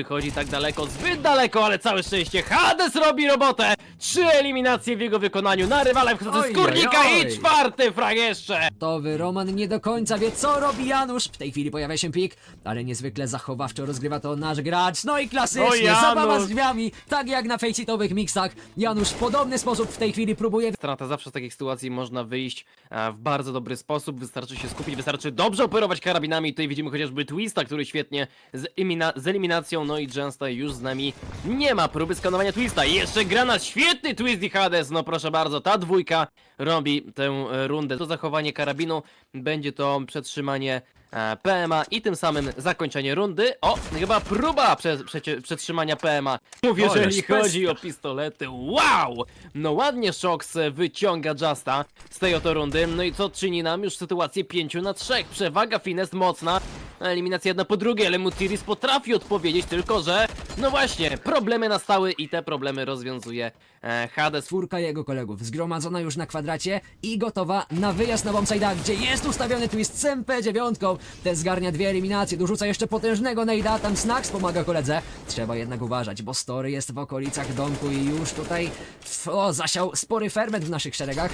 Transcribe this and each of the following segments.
Wychodzi tak daleko, zbyt daleko, ale całe szczęście Hades robi robotę! Trzy eliminacje w jego wykonaniu na rywale wchodzący Oj, Kurnika oj, oj. i czwarty frag jeszcze! Gotowy Roman nie do końca wie co robi Janusz. W tej chwili pojawia się pik, ale niezwykle zachowawczo rozgrywa to nasz gracz. No i O, klasycznie, Janusz! zabawa z drzwiami, tak jak na fejcitowych miksach. Janusz w podobny sposób w tej chwili próbuje Strata zawsze z takich sytuacji można wyjść e, w bardzo dobry sposób, wystarczy się skupić, wystarczy dobrze operować karabinami. Tutaj widzimy chociażby Twista, który świetnie z, elimina- z eliminacją, no i Jensta już z nami nie ma próby skanowania Twista. Jeszcze granat, świetny Twist i Hades, no proszę bardzo, ta dwójka robi tę rundę. To zachowanie karabinu będzie to przetrzymanie e, PMA i tym samym zakończenie rundy. O, chyba próba prze, przecie- przetrzymania PMA. Mówię, Ależ jeżeli chodzi o pistolety. Wow! No ładnie Shox wyciąga Justa z tej oto rundy. No i co czyni nam już sytuację 5 na 3. Przewaga Finest mocna. Eliminacja jedna po drugiej, ale Mutiris potrafi odpowiedzieć, tylko że no właśnie, problemy nastały i te problemy rozwiązuje e, Hades. czwórka jego kolegów zgromadzona już na kwadracie i gotowa na wyjazd na bombside'a, gdzie jest ustawiony twist z MP9. Ten zgarnia dwie eliminacje, dorzuca jeszcze potężnego nejda, tam Snax pomaga koledze. Trzeba jednak uważać, bo Story jest w okolicach domku i już tutaj o, zasiał spory ferment w naszych szeregach.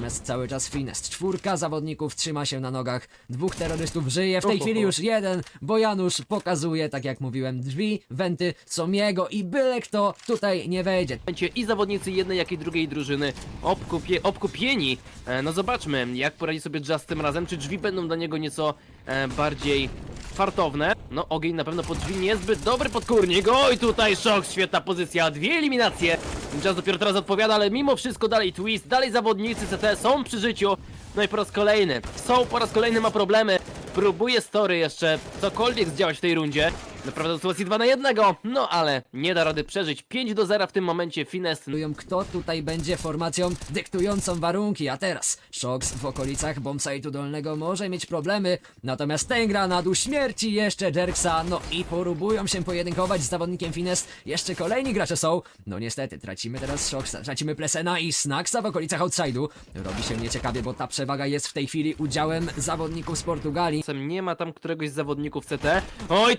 Natomiast cały czas Finest. Czwórka zawodników trzyma się na nogach, dwóch terrorystów żyje, w tej chwili już jeden, bo Janusz pokazuje, tak jak mówiłem, drzwi, wenty są jego i byle kto tutaj nie wejdzie. momencie i zawodnicy jednej, jak i drugiej drużyny obkupie, obkupieni. E, no zobaczmy, jak poradzi sobie Just tym razem. Czy drzwi będą dla niego nieco e, bardziej fartowne? No, ogień na pewno pod drzwi niezbyt dobry podkurnik. Oj, tutaj szok, świetna pozycja, dwie eliminacje. Just dopiero teraz odpowiada, ale mimo wszystko dalej twist, dalej zawodnicy CT są przy życiu. No i po raz kolejny, są po raz kolejny ma problemy. Próbuje Story jeszcze cokolwiek zdziałać w tej rundzie. Naprawdę do sytuacji 2 na 1, no ale nie da rady przeżyć. 5 do 0 w tym momencie Finest. Decydują, kto tutaj będzie formacją dyktującą warunki, a teraz Shox w okolicach bombsite'u dolnego może mieć problemy, natomiast ten gra na dół śmierci jeszcze Jerksa, no i próbują się pojedynkować z zawodnikiem Finest, jeszcze kolejni gracze są, no niestety, tracimy teraz Shoxa, tracimy Plesena i Snacksa w okolicach outside'u, robi się nieciekawie, bo ta przewaga jest w tej chwili udziałem zawodników z Portugalii, nie ma tam któregoś z zawodników CT. Oj,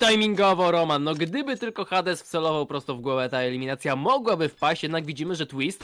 timingowo Roman. No gdyby tylko Hades wcelował prosto w głowę, ta eliminacja mogłaby wpaść, jednak widzimy, że Twist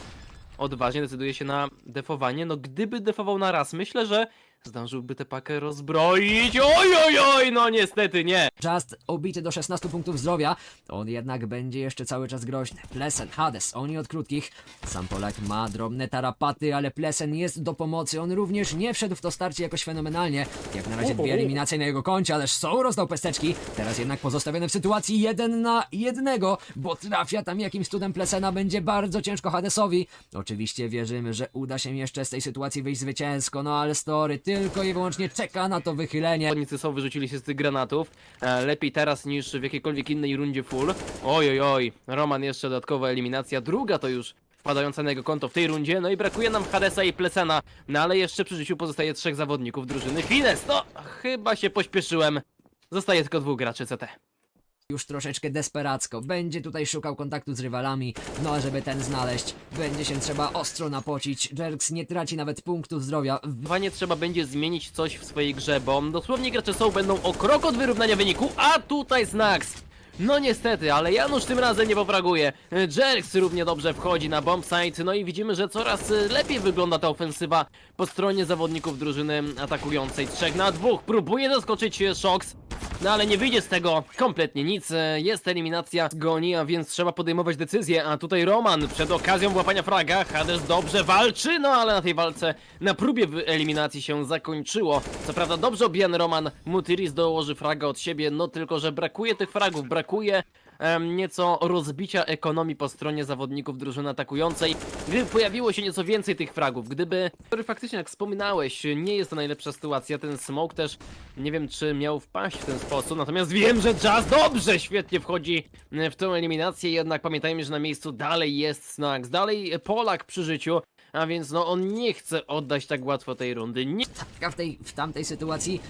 odważnie decyduje się na defowanie. No gdyby defował na raz, myślę, że zdążyłby tę pakę rozbroić. Oj, oj, oj, no niestety nie. Just obity do 16 punktów zdrowia. On jednak będzie jeszcze cały czas groźny. Plesen, Hades, oni od krótkich. Sam Polak ma drobne tarapaty, ale Plesen jest do pomocy. On również nie wszedł w to starcie jakoś fenomenalnie. Jak na razie dwie eliminacje na jego koncie, ależ są rozdał pesteczki. Teraz jednak pozostawiony w sytuacji jeden na jednego, bo trafia tam jakimś cudem Plesena. Będzie bardzo ciężko Hadesowi. Oczywiście wierzymy, że uda się jeszcze z tej sytuacji wyjść zwycięsko, no ale Story tylko i wyłącznie czeka na to wychylenie. Zawodnicy są wyrzucili się z tych granatów. E, lepiej teraz niż w jakiejkolwiek innej rundzie full. Oj, oj, oj. Roman jeszcze dodatkowa eliminacja. Druga to już wpadająca na jego konto w tej rundzie. No i brakuje nam Hadesa i Plesena. No ale jeszcze przy życiu pozostaje trzech zawodników drużyny. Fines, no chyba się pośpieszyłem. Zostaje tylko dwóch graczy CT. Już troszeczkę desperacko. Będzie tutaj szukał kontaktu z rywalami, no a żeby ten znaleźć, będzie się trzeba ostro napocić. Jerks nie traci nawet punktów zdrowia. Wywanie trzeba będzie zmienić coś w swojej grze, bo dosłownie gracze są będą o krok od wyrównania wyniku, a tutaj Snax. No niestety, ale Janusz tym razem nie popraguje. Jerks równie dobrze wchodzi na bombsite, no i widzimy, że coraz y, lepiej wygląda ta ofensywa po stronie zawodników drużyny atakującej. Trzech na dwóch, próbuje zaskoczyć y, Shox. No ale nie wyjdzie z tego kompletnie nic. Jest eliminacja goni, a więc trzeba podejmować decyzję. A tutaj Roman przed okazją łapania fraga. Hades dobrze walczy, no ale na tej walce na próbie eliminacji się zakończyło. Co prawda dobrze obijany Roman. Mutiris dołoży fraga od siebie, no tylko że brakuje tych fragów, brakuje nieco rozbicia ekonomii po stronie zawodników drużyny atakującej. Gdyby pojawiło się nieco więcej tych fragów, gdyby... Który faktycznie, jak wspominałeś, nie jest to najlepsza sytuacja, ten smoke też nie wiem, czy miał wpaść w ten sposób, natomiast wiem, że Jazz dobrze, świetnie wchodzi w tę eliminację, jednak pamiętajmy, że na miejscu dalej jest Snax, dalej Polak przy życiu, a więc no on nie chce oddać tak łatwo tej rundy, nie w, tej, w tamtej sytuacji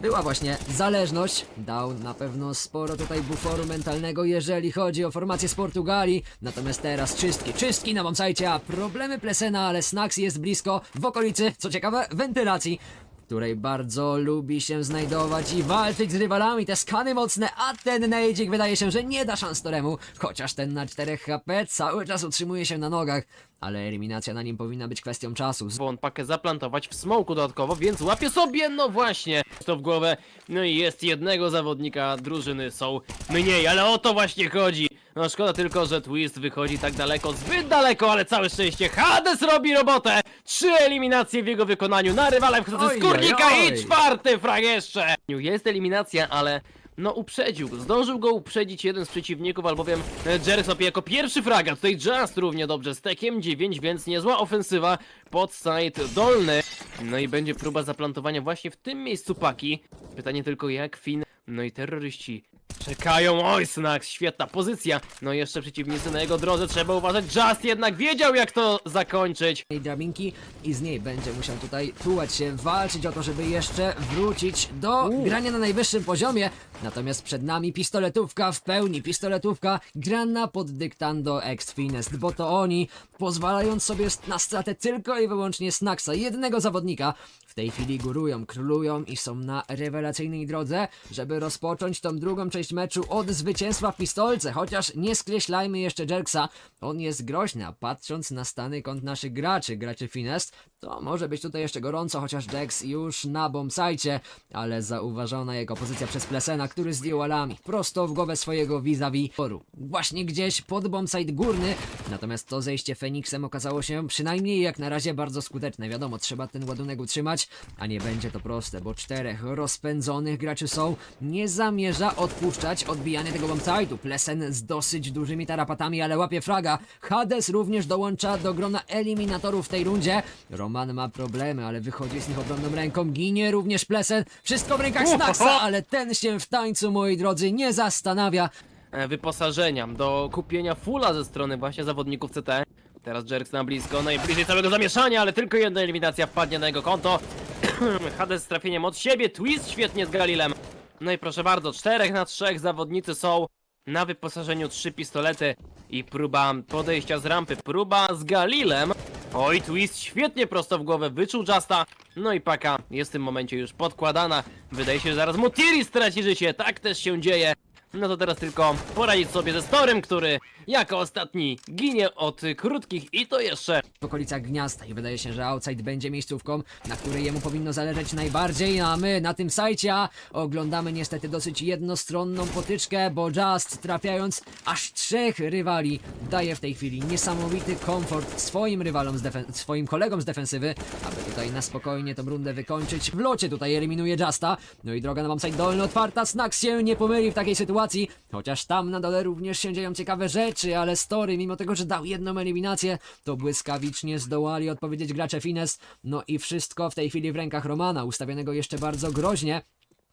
była właśnie zależność. Dał na pewno sporo tutaj buforu mentalnego, jeżeli chodzi o formację z Portugalii. Natomiast teraz czystki, czystki na bombsite, a problemy Plesena, ale Snax jest blisko, w okolicy, co ciekawe, wentylacji. Której bardzo lubi się znajdować i walczyć z rywalami. Te skany mocne, a ten Nejdzik wydaje się, że nie da szans Toremu, chociaż ten na 4 HP cały czas utrzymuje się na nogach. Ale eliminacja na nim powinna być kwestią czasu. Bo on pakę zaplantować w smoku dodatkowo, więc łapie sobie, no właśnie, to w głowę. No i jest jednego zawodnika drużyny, są mniej, ale o to właśnie chodzi. No szkoda tylko, że Twist wychodzi tak daleko, zbyt daleko, ale całe szczęście Hades robi robotę! Trzy eliminacje w jego wykonaniu na rywale wchodzący Oj, z kurnika oj, oj. i czwarty frag jeszcze! Jest eliminacja, ale no uprzedził, zdążył go uprzedzić jeden z przeciwników, albowiem e, Jerry sobie jako pierwszy fraga, tutaj Just równie dobrze z tekiem 9, więc niezła ofensywa pod side dolny. No i będzie próba zaplantowania właśnie w tym miejscu paki. Pytanie tylko jak Finn, no i terroryści czekają, oj Snax, świetna pozycja. No jeszcze przeciwnicy na jego drodze, trzeba uważać, Just jednak wiedział jak to zakończyć. tej drabinki i z niej będzie musiał tutaj tułać się, walczyć o to, żeby jeszcze wrócić do grania na najwyższym poziomie. Natomiast przed nami pistoletówka w pełni, pistoletówka grana pod dyktando Ex Finest, bo to oni, pozwalając sobie na stratę tylko i wyłącznie Snacksa, jednego zawodnika, w tej chwili górują, królują i są na rewelacyjnej drodze, żeby rozpocząć tą drugą część meczu od zwycięstwa w pistolce, chociaż nie skreślajmy jeszcze Jerksa, on jest groźny, a patrząc na stany kąt naszych graczy, graczy Finest, to może być tutaj jeszcze gorąco, chociaż Dex już na bombsajcie, ale zauważona jego pozycja przez Plesena, który zdjął alami prosto w głowę swojego vis-a-vis toru. Właśnie gdzieś pod bombsite górny, natomiast to zejście Feniksem okazało się przynajmniej jak na razie bardzo skuteczne. Wiadomo, trzeba ten ładunek utrzymać, a nie będzie to proste, bo czterech rozpędzonych graczy są, nie zamierza odpuszczać odbijania tego bombsite'u. Plesen z dosyć dużymi tarapatami, ale łapie fraga. Hades również dołącza do grona eliminatorów w tej rundzie. Roman ma problemy, ale wychodzi z nich obronną ręką. Ginie również Plesen. Wszystko w rękach! Snacksa, ale ten się w tańcu, moi drodzy, nie zastanawia. e, wyposażenia do kupienia fulla ze strony właśnie zawodników CT. Teraz Jerks na blisko, najbliżej całego zamieszania, ale tylko jedna eliminacja wpadnie na jego konto. Hades z trafieniem od siebie, Twist świetnie z Galilem. No i proszę bardzo, 4 na 3 zawodnicy są na wyposażeniu trzy pistolety i próba podejścia z rampy, próba z Galilem. Oj, Twist świetnie prosto w głowę wyczuł Justa. No i paka jest w tym momencie już podkładana. Wydaje się, że zaraz Mutiri straci życie, tak też się dzieje. No to teraz tylko poradzić sobie ze Storem, który jako ostatni ginie od krótkich i to jeszcze w okolicach gniazda. I wydaje się, że outside będzie miejscówką, na której jemu powinno zależeć najbardziej, a my na tym sajcie oglądamy niestety dosyć jednostronną potyczkę, bo Just trafiając aż trzech rywali daje w tej chwili niesamowity komfort swoim rywalom, z swoim kolegom z defensywy, aby tutaj na spokojnie tą rundę wykończyć. W locie tutaj eliminuje Justa, no i droga na bombsite dolny otwarta, Snax się nie pomyli w takiej sytuacji, chociaż tam na dole również się dzieją ciekawe rzeczy, ale Story, mimo tego, że dał jedną eliminację, to błyskawicznie zdołali odpowiedzieć gracze Fines, no i wszystko w tej chwili w rękach Romana, ustawionego jeszcze bardzo groźnie.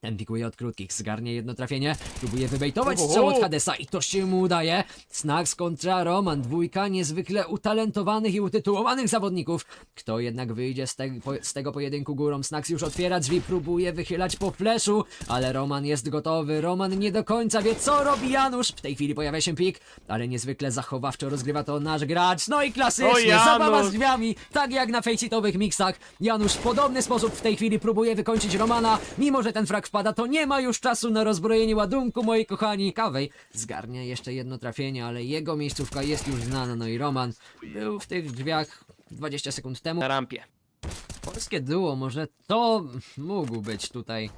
Ten pikuje od krótkich, zgarnie jedno trafienie, próbuje wybejtować strzał od Hadesa i to się mu udaje. Snags kontra Roman, dwójka niezwykle utalentowanych i utytułowanych zawodników. Kto jednak wyjdzie z, te, po, z tego pojedynku górą? Snags już otwiera drzwi, próbuje wychylać po fleszu, ale Roman jest gotowy. Roman nie do końca wie co robi Janusz. W tej chwili pojawia się pik, ale niezwykle zachowawczo rozgrywa to nasz gracz. No i klasycznie, zabawa z drzwiami, tak jak na fejcitowych miksach. Janusz w podobny sposób w tej chwili próbuje wykończyć Romana, mimo że ten frak wpada, to nie ma już czasu na rozbrojenie ładunku, moi kochani. Kawej zgarnia jeszcze jedno trafienie, ale jego miejscówka jest już znana, no i Roman był w tych drzwiach 20 sekund temu. na rampie. Polskie duo, może to mógł być tutaj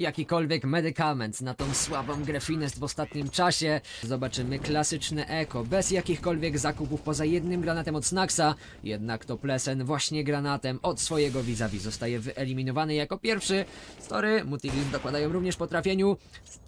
jakikolwiek medykament na tą słabą grę Finest w ostatnim czasie. Zobaczymy klasyczne eko, bez jakichkolwiek zakupów poza jednym granatem od Snacksa. Jednak to Plesen właśnie granatem od swojego vis-a-vis zostaje wyeliminowany jako pierwszy. Story, Mutilis dokładają również po trafieniu.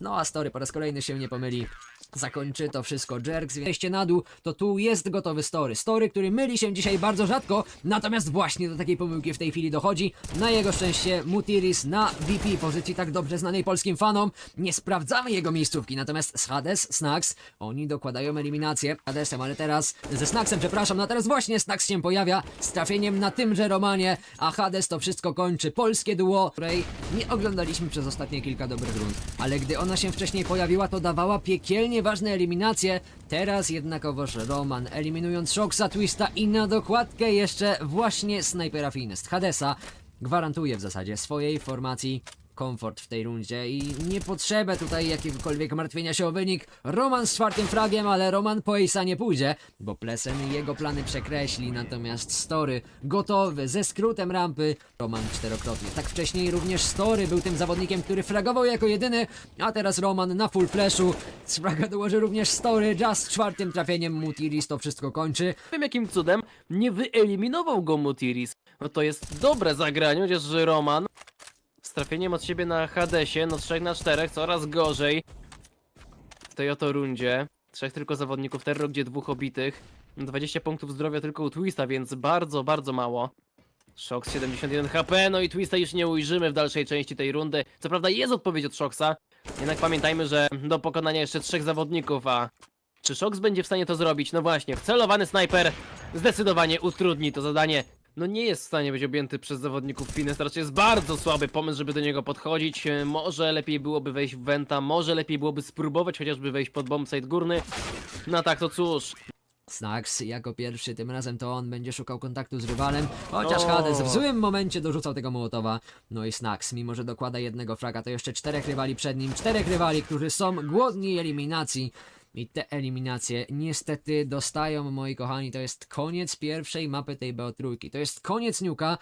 No a Story po raz kolejny się nie pomyli. Zakończy to wszystko Jerks, wejście na dół, to tu jest gotowy Story. Story, który myli się dzisiaj bardzo rzadko, natomiast właśnie do takiej pomyłki w tej chwili dochodzi. Na jego szczęście Mutiris na VP, pozycji tak dobrze znanej polskim fanom. Nie sprawdzamy jego miejscówki, natomiast z Hades, Snax, oni dokładają eliminację Hadesem, ale teraz ze Snaxem, przepraszam, no teraz właśnie Snax się pojawia z trafieniem na tymże Romanie, a Hades to wszystko kończy. Polskie duo, której nie oglądaliśmy przez ostatnie kilka dobrych rund, ale gdy ona się wcześniej pojawiła, to dawała piekielnie ważne eliminacje. Teraz jednakowoż Roman, eliminując Shoxa, Twista i na dokładkę jeszcze właśnie snajpera Finest, Hadesa. gwarantuje w zasadzie swojej formacji komfort w tej rundzie i nie potrzeba tutaj jakiegokolwiek martwienia się o wynik. Roman z czwartym fragiem, ale Roman po Ace'a nie pójdzie, bo Plesen jego plany przekreśli, natomiast Story gotowy, ze skrótem rampy, Roman czterokrotnie. Tak wcześniej również Story był tym zawodnikiem, który fragował jako jedyny, a teraz Roman na full flashu. Z fraga dołoży również Story, Just czwartym trafieniem Mutiris to wszystko kończy. Wiem jakim cudem nie wyeliminował go Mutiris. No to jest dobre zagranie, chociaż Roman z trafieniem od siebie na Hadesie, no 3 na 4, coraz gorzej w tej oto rundzie. Trzech tylko zawodników terror, gdzie dwóch obitych. 20 punktów zdrowia tylko u Twista, więc bardzo, bardzo mało. Shox 71 HP, no i Twista już nie ujrzymy w dalszej części tej rundy. Co prawda jest odpowiedź od Shoxa, jednak pamiętajmy, że do pokonania jeszcze trzech zawodników, a czy Shox będzie w stanie to zrobić? No właśnie, wcelowany snajper zdecydowanie utrudni to zadanie. No nie jest w stanie być objęty przez zawodników Fines, raczej jest bardzo słaby pomysł, żeby do niego podchodzić. E, Może lepiej byłoby wejść w Venta, może lepiej byłoby spróbować chociażby wejść pod bombsite górny. No tak, to cóż, Snax jako pierwszy, tym razem to on będzie szukał kontaktu z rywalem, chociaż. Hades w złym momencie dorzucał tego Mołotowa. No i Snax, mimo że dokłada jednego fraga, to jeszcze czterech rywali przed nim, czterech rywali, którzy są głodni eliminacji. I te eliminacje niestety dostają, moi kochani, to jest koniec pierwszej mapy tej BO3. To jest koniec Niuka,